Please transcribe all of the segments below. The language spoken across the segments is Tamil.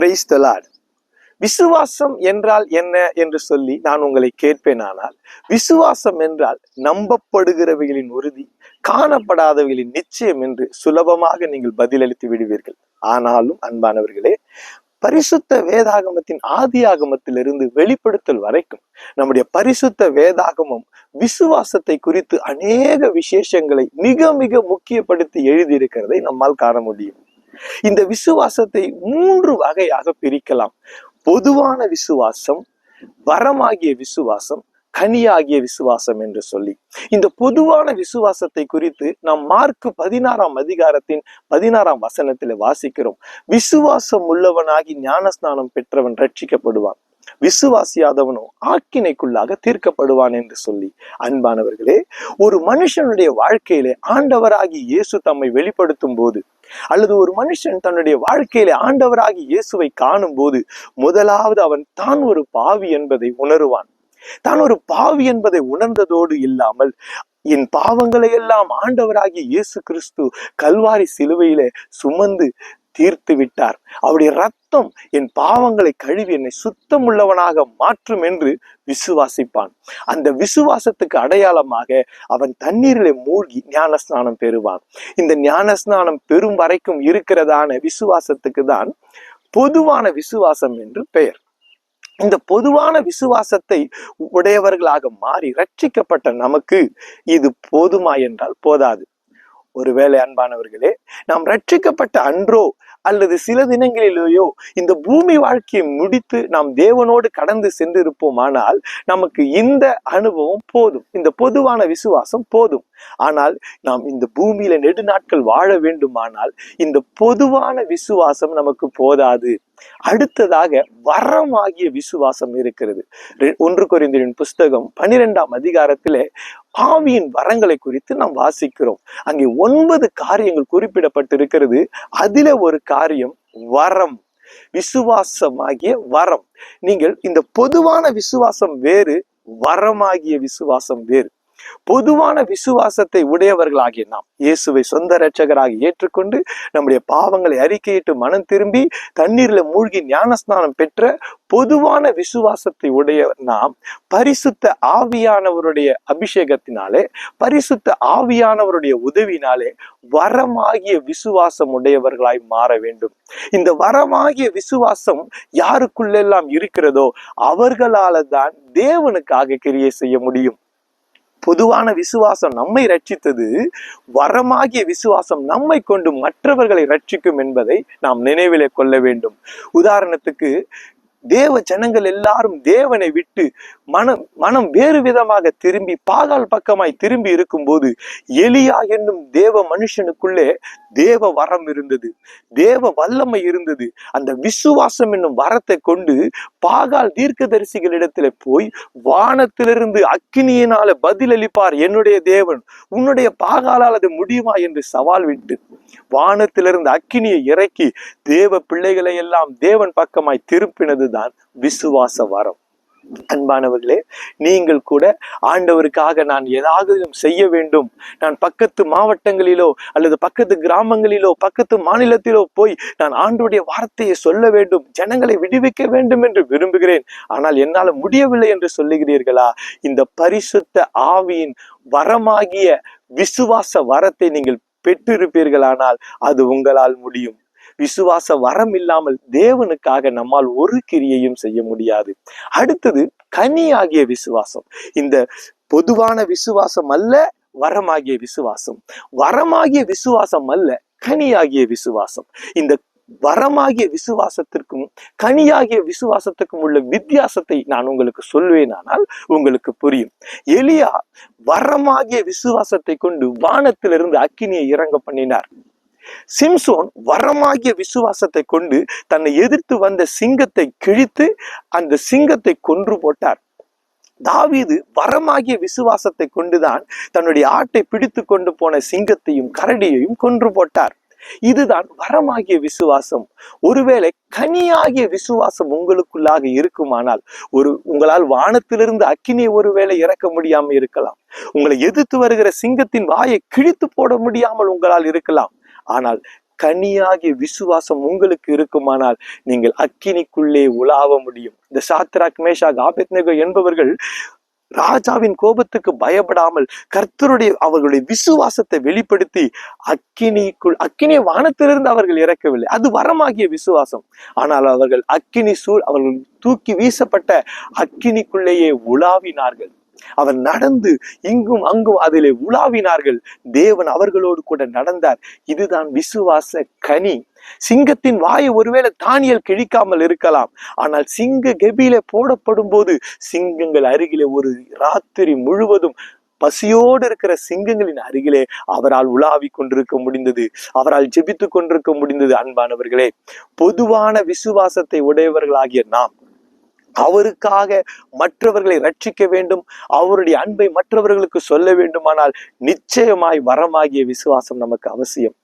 பிரைஸ் த லார்ட் விசுவாசம் என்றால் என்ன என்று சொல்லி நான் உங்களை கேட்பேனானால் விசுவாசம் என்றால் நம்பப்படுகிறவைகளின் உறுதி காணப்படாதவைகளின் நிச்சயம் என்று சுலபமாக நீங்கள் பதிலளித்து விடுவீர்கள். ஆனாலும் அன்பானவர்களே பரிசுத்த வேதாகமத்தின் ஆதி ஆகமத்திலிருந்து வெளிப்படுத்தல் வரைக்கும் நம்முடைய பரிசுத்த வேதாகமம் விசுவாசத்தை குறித்து அநேக விசேஷங்களை மிக மிக முக்கியப்படுத்தி எழுதியிருக்கிறதை நம்மால் காண முடியும். இந்த விசுவாசத்தை மூன்று வகையாக பிரிக்கலாம். பொதுவான விசுவாசம் வரமாகிய விசுவாசம் கனியாகிய விசுவாசம் என்று சொல்லி. இந்த பொதுவான விசுவாசத்தை குறித்து நாம் மார்க் பதினாறாம் அதிகாரத்தின் பதினாறாம் வசனத்தில் வாசிக்கிறோம். விசுவாசம் உள்ளவனாகி ஞானஸ்நானம் பெற்றவன் ரட்சிக்கப்படுவான். விசுவாசியாதவனோ ஆக்கினைக்குள்ளாக தீர்க்கப்படுவான் என்று சொல்லி. அன்பானவர்களே ஒரு மனுஷனுடைய வாழ்க்கையிலே ஆண்டவராகி இயேசு தம்மை வெளிப்படுத்தும் போது அல்லது ஒரு மனுஷன் தன்னுடைய வாழ்க்கையில ஆண்டவராகி இயேசுவை காணும் போது முதலாவது அவன் தான் ஒரு பாவி என்பதை உணருவான். தான் ஒரு பாவி என்பதை உணர்ந்ததோடு இல்லாமல் என் பாவங்களை எல்லாம் ஆண்டவராகிய இயேசு கிறிஸ்து கல்வாரி சிலுவையிலே சுமந்து தீர்த்து விட்டார். அவருடைய ரத்தம் என் பாவங்களை கழுவி என்னை சுத்தம் உள்ளவனாக மாற்றும் என்று விசுவாசிப்பான். அந்த விசுவாசத்துக்கு அடையாளமாக அவன் தண்ணீரிலே மூழ்கி ஞானஸ்நானம் பெறுவான். இந்த ஞானஸ்நானம் பெறும் வரைக்கும் இருக்கிறதான விசுவாசத்துக்கு தான் பொதுவான விசுவாசம் என்று பெயர். இந்த பொதுவான விசுவாசத்தை உடையவர்களாக மாறி ரட்சிக்கப்பட்ட நமக்கு இது போதுமா என்றால் போதாது. ஒருவேளை அன்பானவர்களே நாம் ரட்சிக்கப்பட்ட அன்றோ அல்லது சில தினங்களிலேயோ இந்த பூமி வாழ்க்கையை முடித்து நாம் தேவனோடு கடந்து சென்றிருப்போமானால் நமக்கு இந்த அனுபவம் போதும். இந்த பொதுவான விசுவாசம் போதும். ஆனால் நாம் இந்த பூமியில நெடுநாட்கள் வாழ வேண்டுமானால் இந்த பொதுவான விசுவாசம் நமக்கு போதாது. அடுத்ததாக வரமாகிய விசுவாசம் இருக்கிறது. ரெ- ஒன்று குறைந்தரின் புஸ்தகம் பனிரெண்டாம் அதிகாரத்திலே ஆவியின் வரங்களை குறித்து நாம் வாசிக்கிறோம். அங்கே ஒன்பது காரியங்கள் குறிப்பிடப்பட்டிருக்கிறது. அதிலே ஒரு காரியம் வரம். விசுவாசமாகிய வரம். நீங்கள் இந்த பொதுவான விசுவாசம் வேறு வரமாகிய விசுவாசம் வேறு. பொதுவான விசுவாசத்தை உடையவர்களாகிய நாம் இயேசுவை சொந்த இரட்சகராக ஏற்றுக்கொண்டு நம்முடைய பாவங்களை அறிக்கையிட்டு மனம் திரும்பி தண்ணீர்ல மூழ்கி ஞானஸ்நானம் பெற்ற பொதுவான விசுவாசத்தை உடைய நாம் பரிசுத்த ஆவியானவருடைய அபிஷேகத்தினாலே பரிசுத்த ஆவியானவருடைய உதவினாலே வரமாகிய விசுவாசம் உடையவர்களாய் மாற வேண்டும். இந்த வரமாகிய விசுவாசம் யாருக்குள்ளெல்லாம் இருக்கிறதோ அவர்களால தான் தேவனுக்காக கிரியை செய்ய முடியும். பொதுவான விசுவாசம் நம்மை ரட்சித்தது வரமாகிய விசுவாசம் நம்மை கொண்டு மற்றவர்களை ரட்சிக்கும் என்பதை நாம் நினைவிலே கொள்ள வேண்டும். உதாரணத்துக்கு தேவ ஜனங்கள் எல்லாரும் தேவனை விட்டு மனம் மனம் வேறு விதமாக திரும்பி பாகால் பக்கமாய் திரும்பி இருக்கும்போது எலியா என்னும் தேவ மனுஷனுக்குள்ளே தேவ வரம் இருந்தது. தேவ வல்லமை இருந்தது. அந்த விசுவாசம் என்னும் வரத்தை கொண்டு பாகால் தீர்க்கதரிசிகளிடத்துல போய் வானத்திலிருந்து அக்கினியினால பதிலளிப்பார் என்னுடைய தேவன் உன்னுடைய பாகாலால் அது முடியுமா? என்று சவால் விட்டு வானத்திலிருந்து அக்கினியை இறக்கி தேவ பிள்ளைகளை எல்லாம் தேவன் பக்கமாய் திருப்பினது திருப்பினதுதான் விசுவாச வரம். அன்பானவர்களே நீங்கள் கூட ஆண்டவருக்காக நான் ஏதாவது செய்ய வேண்டும். நான் பக்கத்து மாவட்டங்களிலோ அல்லது பக்கத்து கிராமங்களிலோ பக்கத்து மாநிலத்திலோ போய் நான் ஆண்டவருடைய வார்த்தையை சொல்ல வேண்டும் ஜனங்களை விடுவிக்க வேண்டும் என்று விரும்புகிறேன். ஆனால் என்னால முடியவில்லை என்று சொல்லுகிறீர்களா? இந்த பரிசுத்த ஆவியின் வரமாகிய விசுவாச வரத்தை நீங்கள் பெற்றிருப்பீர்களானால் அது உங்களால் முடியும். விசுவாச வரம் இல்லாமல் தேவனுக்காக நம்மால் ஒரு கிரியையும் செய்ய முடியாது. அடுத்தது கனியாகிய விசுவாசம். இந்த பொதுவான விசுவாசம் அல்ல வரமாகிய விசுவாசம். வரமாகிய விசுவாசம் அல்ல கனியாகிய விசுவாசம். இந்த வரமாகிய விசுவாசத்திற்கும் கனியாகிய விசுவாசத்துக்கும் உள்ள வித்தியாசத்தை நான் உங்களுக்கு சொல்வேனானால் உங்களுக்கு புரியும். எலியா வரமாகிய விசுவாசத்தை கொண்டு வானத்திலிருந்து அக்கினியை இறங்க பண்ணினார். சிம்சோன் வரமாகிய விசுவாசத்தை கொண்டு தன்னை எதிர்த்து வந்த சிங்கத்தை கிழித்து அந்த சிங்கத்தை கொன்று போட்டார். தாவீது வரமாகிய விசுவாசத்தை கொண்டுதான் தன்னுடைய ஆட்டை பிடித்து கொண்டு போன சிங்கத்தையும் கரடியையும் கொன்று போட்டார். இதுதான் வரமாகிய விசுவாசம். ஒருவேளை கனியாகிய விசுவாசம் உங்களுக்குள்ளாக இருக்குமானால் ஒரு உங்களால் வானத்திலிருந்து அக்கினியை ஒருவேளை இறக்க முடியாமல் இருக்கலாம். உங்களை எதிர்த்து வருகிற சிங்கத்தின் வாயை கிழித்து போட முடியாமல் உங்களால் இருக்கலாம். ஆனால் கனியாகிய விசுவாசம் உங்களுக்கு இருக்குமானால் நீங்கள் அக்கினிக்குள்ளே உலாவ முடியும். இந்த சாத்ராக் மேஷாக் ஆபத்நேகோ என்பவர்கள் ராஜாவின் கோபத்துக்கு பயப்படாமல் கர்த்தருடைய அவர்களுடைய விசுவாசத்தை வெளிப்படுத்தி அக்கினிக்குள் அக்கினி வானத்திலிருந்து அவர்கள் இறக்கவில்லை. அது வரமாகிய விசுவாசம். ஆனால் அவர்கள் அக்கினி சூழ் அவர்கள் தூக்கி வீசப்பட்ட அக்கினிக்குள்ளேயே உலாவினார்கள். அவர் நடந்து இங்கும் அங்கும் அதிலே உலாவினார்கள். தேவன் அவர்களோடு கூட நடந்தார். இதுதான் விசுவாச கனி. சிங்கத்தின் வாயை ஒருவேளை தானியல் கிழிக்காமல் இருக்கலாம். ஆனால் சிங்க கெபியில போடப்படும் போது சிங்கங்கள் அருகிலே ஒரு ராத்திரி முழுவதும் பசியோடு இருக்கிற சிங்கங்களின் அருகிலே அவரால் உலாவி கொண்டிருக்க முடிந்தது. அவரால் ஜெபித்து கொண்டிருக்க முடிந்தது. அன்பானவர்களே பொதுவான விசுவாசத்தை உடையவர்களாகிய நாம் அவருக்காக மற்றவர்களை ரட்சிக்க வேண்டும் அவருடைய அன்பை மற்றவர்களுக்கு சொல்ல வேண்டுமானால் நிச்சயமாய் வரமாகிய விசுவாசம் நமக்கு அவசியம்.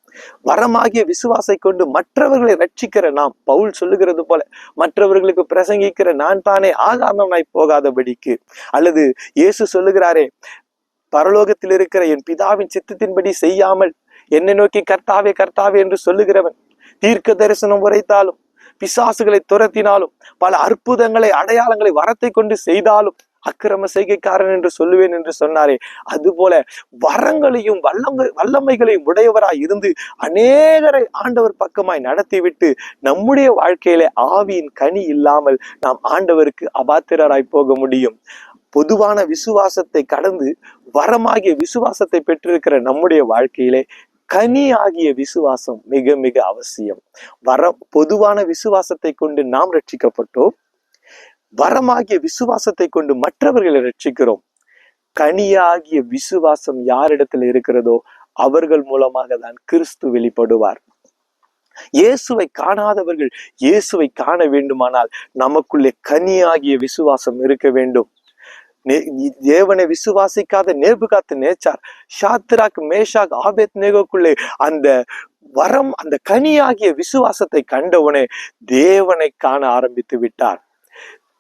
வரமாகிய விசுவாசை கொண்டு மற்றவர்களை ரட்சிக்கிற நாம் பவுல் சொல்லுகிறது போல மற்றவர்களுக்கு பிரசங்கிக்கிற நான் தானே ஆகாரணமாய் போகாதபடிக்கு. அல்லது இயேசு சொல்லுகிறாரே பரலோகத்தில் இருக்கிற என் பிதாவின் சித்தத்தின்படி செய்யாமல் என்னை நோக்கி கர்த்தாவே கர்த்தாவே என்று சொல்லுகிறவன் தீர்க்க தரிசனம் உரைத்தாலும் பிசாசுகளை துரத்தினாலும் பல அற்புதங்களை அடையாளங்களை வரத்தை கொண்டு செய்தாலும் அக்கிரம செய்கைக்காரன் என்று சொல்லுவேன் என்று சொன்னாரே. அதுபோல வரங்களையும் வல்லங்க வல்லமைகளையும் உடையவராய் இருந்து அநேகரை ஆண்டவர் பக்கமாய் நடத்திவிட்டு நம்முடைய வாழ்க்கையில ஆவியின் கனி இல்லாமல் நாம் ஆண்டவருக்கு அபாத்திரராய் போக முடியும். பொதுவான விசுவாசத்தை கடந்து வரமாகிய விசுவாசத்தை பெற்றிருக்கிற நம்முடைய வாழ்க்கையிலே கனி ஆகிய விசுவாசம் மிக மிக அவசியம். வர பொதுவான விசுவாசத்தை கொண்டு நாம் ரட்சிக்கப்பட்டோம். வரமாகிய விசுவாசத்தை கொண்டு மற்றவர்களை ரட்சிக்கிறோம். கனியாகிய விசுவாசம் யாரிடத்தில் இருக்கிறதோ அவர்கள் மூலமாக தான் கிறிஸ்து வெளிப்படுவார். இயேசுவை காணாதவர்கள் இயேசுவை காண வேண்டுமானால் நமக்குள்ளே கனியாகிய விசுவாசம் இருக்க வேண்டும். தேவனை விசுவாசிக்காத நேபுகாத்து நேச்சார் ஷாத்ராக் மேஷாக் ஆபேத் நேகோக்குள்ளே அந்த வரம் அந்த கனியாகிய விசுவாசத்தை கண்டவுடனே தேவனை காண ஆரம்பித்து விட்டார்.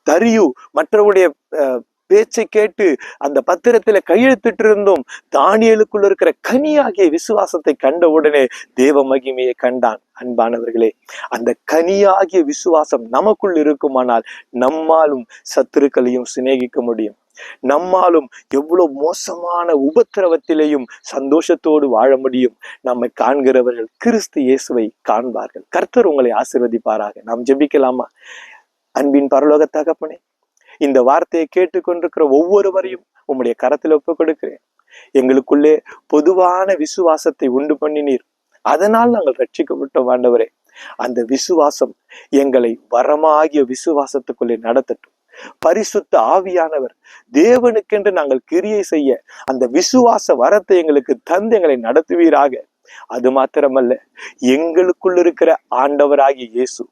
தரியு மற்றவருடைய அஹ், பேச்சை கேட்டு அந்த பத்திரத்துல கையெழுத்திட்டு இருந்தும் தானியலுக்குள்ள இருக்கிற கனியாகிய விசுவாசத்தை கண்ட உடனே தேவ மகிமையை கண்டான். அன்பானவர்களே அந்த கனியாகிய விசுவாசம் நமக்குள் இருக்குமானால் நம்மாலும் சத்துருக்களையும் சிநேகிக்க முடியும். நம்மாலும் எவ்வளவு மோசமான உபத்திரவத்திலேயும் சந்தோஷத்தோடு வாழ முடியும். நம்மை காண்கிறவர்கள் கிறிஸ்து இயேசுவை காண்பார்கள். கர்த்தர் உங்களை ஆசிர்வதிப்பாராக. நாம் ஜெபிக்கலாமா? அன்பின் பரலோக தகப்பனே இந்த வார்த்தையை கேட்டுக்கொண்டிருக்கிற ஒவ்வொருவரையும் உம்முடைய கரத்தில் ஒப்புக் கொடுக்கிறேன் எங்களுக்குள்ளே பொதுவான விசுவாசத்தை உண்டு பண்ணினீர். அதனால் நாங்கள் ரட்சிக்கப்பட்டோம் ஆண்டவரே. அந்த விசுவாசம் எங்களை வரமாகிய விசுவாசத்துக்குள்ளே நடத்தட்டும். பரிசுத்த ஆவியானவர். தேவனுக்கென்று நாங்கள் கிரியை செய்ய அந்த விசுவாச வரத்தை எங்களுக்கு தந்து எங்களை நடத்துவீராக. அது மாத்திரமல்ல எங்களுக்குள் இருக்கிற ஆண்டவராகிய இயேசு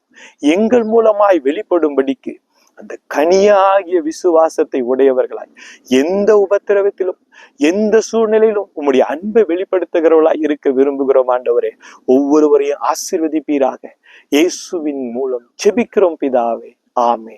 எங்கள் மூலமாய் வெளிப்படும்படிக்கு அந்த கனியாகிய விசுவாசத்தை உடையவர்களாய் எந்த உபத்திரவத்திலும் எந்த சூழ்நிலையிலும் உம்முடைய அன்பை வெளிப்படுத்துகிறவர்களாய் இருக்க விரும்புகிறோம் ஆண்டவரே. ஒவ்வொருவரையும் ஆசீர்வதிப்பீராக. இயேசுவின் மூலம் ஜெபிக்கிறோம் பிதாவே. ஆமே